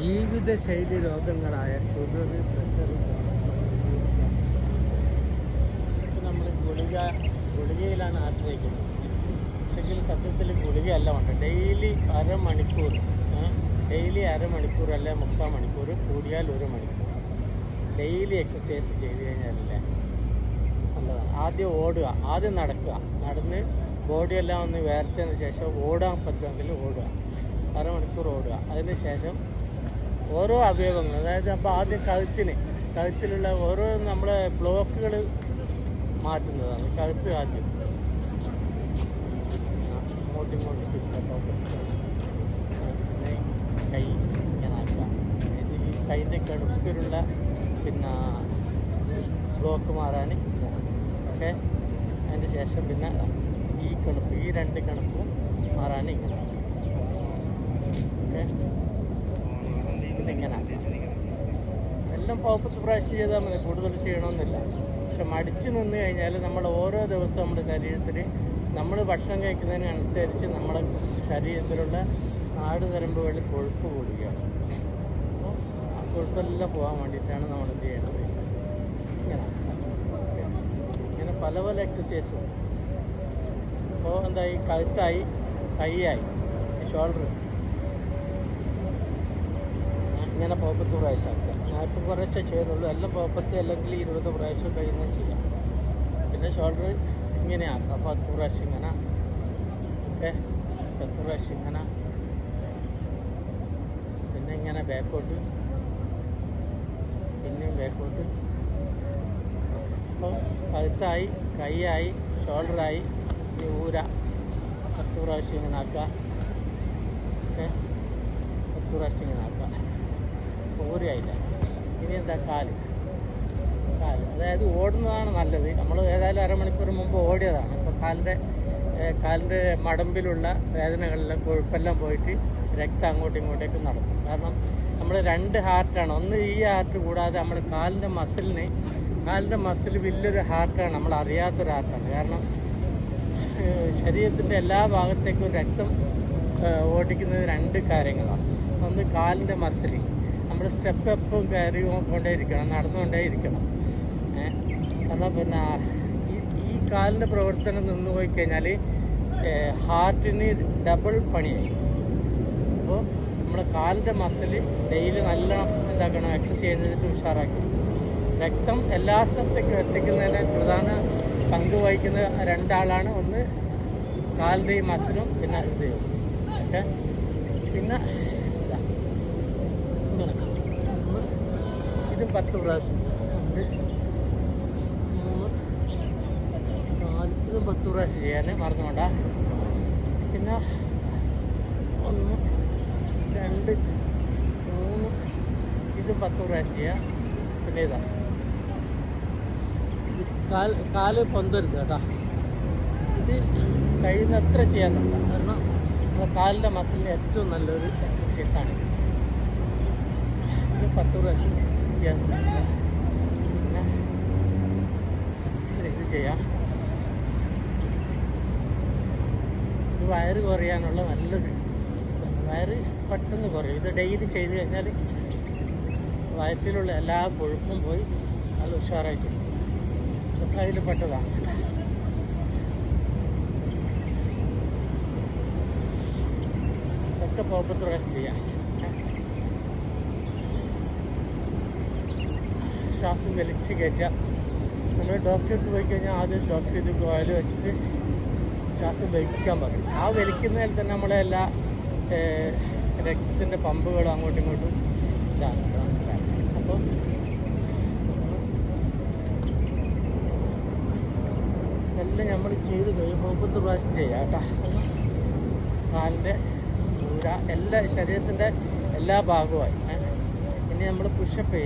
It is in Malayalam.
ജീവിതശൈലി രോഗങ്ങളായ ഷുഗർ പ്രഷർ നമ്മൾ ഗുളിക ഗുളികയിലാണ് ആശ്രയിക്കുന്നത്. പക്ഷെങ്കിൽ സത്യത്തിൽ ഗുളികയല്ല ഉണ്ട് ഡെയിലി അരമണിക്കൂർ ഡെയിലി അരമണിക്കൂർ അല്ലെ മുക്കാൽ മണിക്കൂർ കൂടിയാൽ ഒരു മണിക്കൂർ. ഡെയിലി എക്സസൈസ് ചെയ്ത് കഴിഞ്ഞാലല്ലേ നല്ലതാണ്. ആദ്യം ഓടുക ആദ്യം നടക്കുക. നടന്ന് ബോഡിയെല്ലാം ഒന്ന് വേർത്തതിന് ശേഷം ഓടാൻ പറ്റുമെങ്കിൽ ഓടുക. അരമണിക്കൂർ ഓടുക. അതിന് ശേഷം ഓരോ അവയവങ്ങൾ അതായത് അപ്പോൾ ആദ്യം കഴുത്തിന് കഴുത്തിലുള്ള ഓരോ നമ്മളെ ബ്ലോക്കുകൾ മാറ്റുന്നതാണ് കഴുത്ത് ആദ്യം അങ്ങോട്ടും ഇങ്ങോട്ടും കൈ ഈ കൈന്റെ കടുപ്പിലുള്ള പിന്നെ ബ്ലോക്ക് മാറാൻ ഓക്കെ അതിന് ശേഷം പിന്നെ ഈ കണുപ്പ് ഈ രണ്ട് കണുപ്പും മാറാൻ ഇങ്ങനെ ഓക്കെ പിന്നെ ഇങ്ങനെ ആക്കാം. എല്ലാം പൗപ്പത്ത് പ്രാക്ടീസ് ചെയ്താൽ മതി കൂടുതൽ ചെയ്യണമെന്നില്ല. പക്ഷെ മടിച്ചു നിന്ന് കഴിഞ്ഞാൽ നമ്മൾ ഓരോ ദിവസവും നമ്മുടെ ശരീരത്തിൽ നമ്മൾ ഭക്ഷണം കഴിക്കുന്നതിനനുസരിച്ച് നമ്മുടെ ശരീരത്തിലുള്ള നാടുനരമ്പുകളിൽ കൊഴുപ്പ് കൂടുകയാണ്. അപ്പോൾ ആ കൊഴുപ്പെല്ലാം പോകാൻ വേണ്ടിയിട്ടാണ് നമ്മൾ എന്ത് ചെയ്യേണ്ടത് ഇങ്ങനെ പല പല എക്സസൈസും അപ്പോൾ എന്തായി കഴുത്തായി കൈയായി ഷോൾഡർ ഇങ്ങനെ പോപ്പത്ത് പ്രാവശ്യം ആക്കുക പ്രാവശ്യം ചെയ്യുന്നുള്ളൂ. എല്ലാം പത്ത് അല്ലെങ്കിൽ ഇരുപത് പ്രാവശ്യം കഴിയുന്ന ചെയ്യാം. പിന്നെ ഷോൾഡർ ഇങ്ങനെ ആക്കാം. പത്ത് പ്രാവശ്യം ഇങ്ങനെ. ഓക്കെ? പത്ത് പ്രാവശ്യം ഇങ്ങനെ. പിന്നെ ഇങ്ങനെ ബാക്കോട്ട് പിന്നെയും ബാക്കോട്ട് അപ്പോൾ കഴുത്തായി കൈയായി ഷോൾഡറായി ഈ ഊര. പത്ത് പ്രാവശ്യം ഇങ്ങനെ ആക്കുക ഓക്കെ? പത്ത് പ്രാവശ്യം ഇങ്ങനെ ആക്കുക ഊരയായില്ല ഇനി എന്താ കാൽ? കാൽ. അതായത് ഓടുന്നതാണ് നല്ലത്. നമ്മൾ ഏതായാലും അരമണിക്കൂർ മുമ്പ് ഓടിയതാണ്. അപ്പോൾ കാലിന്റെ കാലിന്റെ മടമ്പിലുള്ള വേദനകളിലെ കൊഴുപ്പെല്ലാം പോയിട്ട് രക്തം അങ്ങോട്ടും ഇങ്ങോട്ടേക്കും നടക്കും. കാരണം നമ്മൾ രണ്ട് ഹാർട്ടാണ്. ഒന്ന് ഈ ഹാർട്ട് കൂടാതെ നമ്മൾ കാലിന്റെ മസിലിന് കാലിന്റെ മസിൽ വലിയൊരു ഹാർട്ടാണ്. നമ്മൾ അറിയാത്തൊരു ഹാർട്ടാണ്. കാരണം ശരീരത്തിന്റെ എല്ലാ ഭാഗത്തേക്കും രക്തം ഓടിക്കുന്നത് രണ്ട് കാര്യങ്ങളാണ്. ഒന്ന് കാലിന്റെ മസിൽ നമ്മൾ സ്റ്റെപ്പ് എപ്പം കയറി കൊണ്ടേ ഇരിക്കണം നടന്നുകൊണ്ടേ ഇരിക്കണം കാരണം പിന്നെ ഈ കാലിന്റെ പ്രവർത്തനം നിന്ന് പോയി കഴിഞ്ഞാൽ ഹാർട്ടിന് ഡബിൾ പണിയായി. അപ്പോൾ നമ്മുടെ കാലിന്റെ മസിൽ ഡെയിലി നല്ല എന്താക്കണം എക്സസൈസ് ചെയ്തിട്ട് ഉഷാറാക്കി. രക്തം എല്ലാ സ്ഥലത്തേക്കും എത്തിക്കുന്നതിന് പ്രധാന പങ്ക് വഹിക്കുന്ന രണ്ടാളാണ് ഒന്ന് കാലിന്റെയും മസിലും പിന്നെ ഇത് ഓക്കെ? പിന്നെ ഇതാ. ഇങ്ങനെ ഒന്ന് ഇതും പത്ത് പ്രാവശ്യം. ഇതും പത്ത് പ്രാവശ്യം ചെയ്യാനേ മറന്നുകൊണ്ട പിന്നെ ഒന്ന് രണ്ട് മൂന്ന് ഇതും പത്ത് പ്രാവശ്യം ചെയ്യാം. പിന്നെ ഇതാ. ഇത് കാൽ കാൽ പൊന്തരുത് കേട്ടോ. ഇത് കഴിയുന്നത്ര ചെയ്യാൻ നോക്കാം. കാരണം നമ്മുടെ കാലിന്റെ മസിലിന്റെ ഏറ്റവും നല്ലൊരു എക്സസൈസാണ് ഇത് പത്ത് പ്രാവശ്യം. ഇത് ചെയ്യാം ഇത് വയറ് കുറയാനുള്ള നല്ലൊരു ഇതാണ്. വയറ് പെട്ടെന്ന് കുറയും ഇത് ഡെയിലി ചെയ്ത് കഴിഞ്ഞാൽ വയറ്റിലുള്ള എല്ലാ കൊഴുപ്പും പോയി നല്ല ഉഷാറായിട്ട് അതിൽ പെട്ടതാണ് ഒക്കെ പോപ്പത്ത് റെസ്റ്റ് ചെയ്യാം ശ്വാസം വലിച്ച് കയറ്റുക നമ്മൾ ഡോക്ടർക്ക് പോയി കഴിഞ്ഞാൽ ആദ്യം ഡോക്ടർ ഇത് കോയിൽ വെച്ചിട്ട് ശ്വാസം വലിക്കാൻ പറയും. ആ വലിക്കുന്നതിൽ തന്നെ നമ്മളെ എല്ലാ രക്തത്തിന്റെ പമ്പുകളും അങ്ങോട്ടും ഇങ്ങോട്ടും ഇതാണ് മനസ്സിലാക്കുക അപ്പോൾ എല്ലാം നമ്മൾ ചെയ്ത് കഴിയുമ്പോൾ മുപ്പത്ത് പ്രാവശ്യം ചെയ്യാം കേട്ടോ. കാലിന്റെ എല്ലാ ശരീരത്തിന്റെ എല്ലാ ഭാഗവുമായി. ഇനി നമ്മൾ പുഷപ്പ് ചെയ്യും.